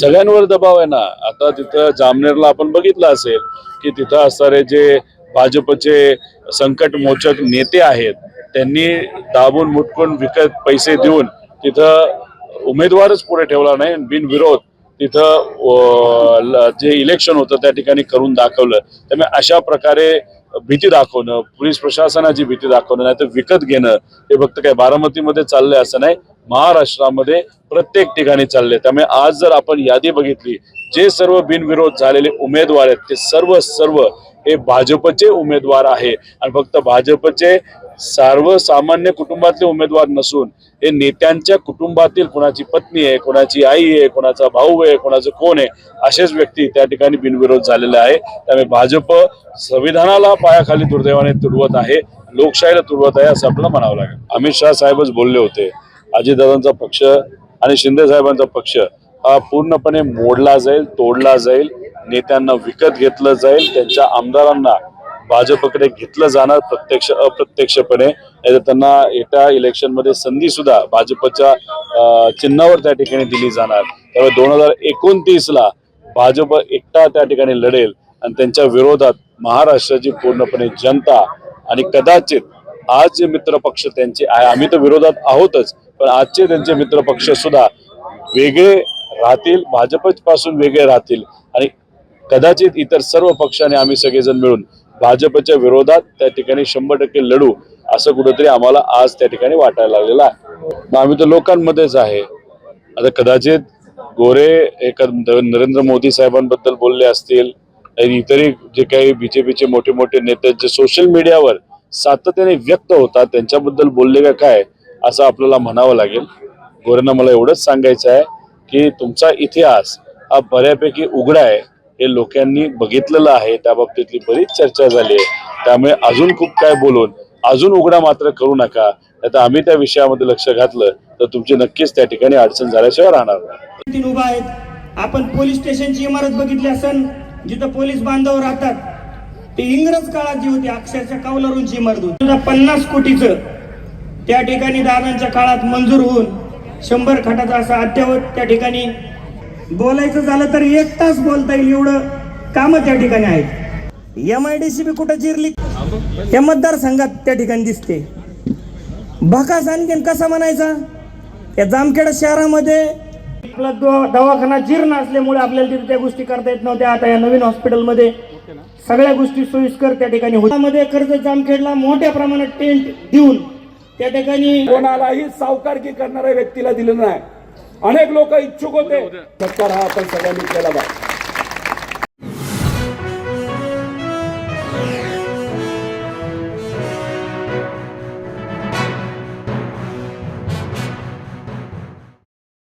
सगळ्यांवर दबाव आहे ना. आता तिथं जामनेरला आपण बघितलं असेल की तिथं असणारे जे भाजपचे संकट मोचक नेते आहेत त्यांनी दाबून मुटकून विकत पैसे देऊन तिथं उमेदवारच पुढे ठेवला नाही बिनविरोध तिथं जे इलेक्शन होतं त्या ठिकाणी करून दाखवलं. त्यामुळे अशा प्रकारे भीती दाखवणं पोलीस प्रशासनाची भीती दाखवणं नाही तर विकत घेणं हे फक्त काय बारामतीमध्ये चाललंय असं नाही. महाराष्ट्रामध्ये प्रत्येक ठिकाणी चालले. त्यामुळे आज जर आपण यादी बघितली जे सर्व बिनविरोध झालेले उमेदवार आहेत ते सर्व सर्व हे भाजपचे उमेदवार आहे. आणि फक्त भाजपचे सर्वसामान्य कुटुंबातले उमेदवार नसून हे नेत्यांच्या कुटुंबातील कोणाची पत्नी आहे कोणाची आई आहे कोणाचा भाऊ आहे कोणाचं कोण आहे असेच व्यक्ती त्या ठिकाणी बिनविरोध झालेले आहे. त्यामुळे भाजप संविधानाला पायाखाली दुर्दैवाने तुडवत आहे लोकशाहीला तुडवत आहे असं आपल्याला म्हणावं लागेल. अमित शहा साहेबच बोलले होते अजितदादांचा पक्ष आणि शिंदे साहेबांचा पक्ष हा पूर्णपणे मोडला जाईल तोडला जाईल नेत्यांना विकत घेतलं जाईल त्यांच्या आमदारांना भाजपकडे घेतलं जाणार प्रत्यक्ष अप्रत्यक्षपणे. त्यांना येत्या इलेक्शनमध्ये संधी सुद्धा भाजपच्या चिन्हावर त्या ठिकाणी दिली जाणार. त्यामुळे दोन हजार एकोणतीस ला भाजप एकटा त्या ठिकाणी लढेल आणि त्यांच्या विरोधात महाराष्ट्राची पूर्णपणे जनता आणि कदाचित आज जे मित्र पक्ष त्यांचे आहे. आम्ही तर विरोधात आहोतच पण आजचे त्यांचे मित्र पक्ष सुद्धा वेगळे राहतील भाजपपासून वेगळे राहतील. आणि कदाचित इतर सर्व पक्षाने आम्ही सगळेजण मिळून भाजपच्या विरोधात त्या ठिकाणी शंभर टक्के लढू असं कुठंतरी आम्हाला आज त्या ठिकाणी वाटायला लागलेलं आहे. मग आम्ही तर लोकांमध्येच आहे. आता कदाचित गोरे एक नरेंद्र मोदी साहेबांबद्दल बोलले असतील आणि इतरही जे काही बीजेपीचे मोठे मोठे नेते जे सोशल मीडियावर सातत्याने व्यक्त होतात त्यांच्याबद्दल बोलले का काय असं आपल्याला म्हणावं लागेल. गोरेंना मला एवढंच सांगायचं आहे की तुमचा इतिहास हा बऱ्यापैकी उघडा आहे. हे लोकांनी बघितलेलं आहे त्या बाबतीतली बरीच चर्चा झाली आहे. त्यामुळे अजून खूप काय बोलून अजून उघडा मात्र करू नका. आता आम्ही त्या विषयामध्ये लक्ष घातलं तर तुमची नक्कीच त्या ठिकाणी अडचण झाल्याशिवाय राहणार उभा आहेत. आपण पोलीस स्टेशनची इमारत बघितली असेल जिथं पोलीस बांधव राहतात. ते इंग्रज काळात जी होती अक्षरशः कावलरूंची मर्द होती. पन्नास कोटीचं त्या ठिकाणी दादांच्या काळात मंजूर होऊन शंभर खाटाचा असा अद्यावत त्या ठिकाणी बोलायचं झालं तर एक तास बोलता येईल एवढं कामं त्या ठिकाणी आहेत. M I D C B कुठं चिरली या मतदारसंघात त्या ठिकाणी दिसते. भकास आणखीन कसा म्हणायचा? या जामखेड शहरामध्ये आपला दवा- दवाखाना जीर्ण असल्यामुळे आपल्याला तिथे त्या गोष्टी करता येत नव्हत्या. आता या नवीन हॉस्पिटलमध्ये सगळ्या गोष्टी सोयीस्कर त्या ठिकाणी होत्या कर्ज जामखेडला मोठ्या प्रमाणात टेंट देऊन त्या ठिकाणी कोणालाही सावकारकी करणाऱ्या व्यक्तीला दिलं नाही. अनेक लोक इच्छुक होते. सत्कार हा आपण सगळ्यांनी केला पाहिजे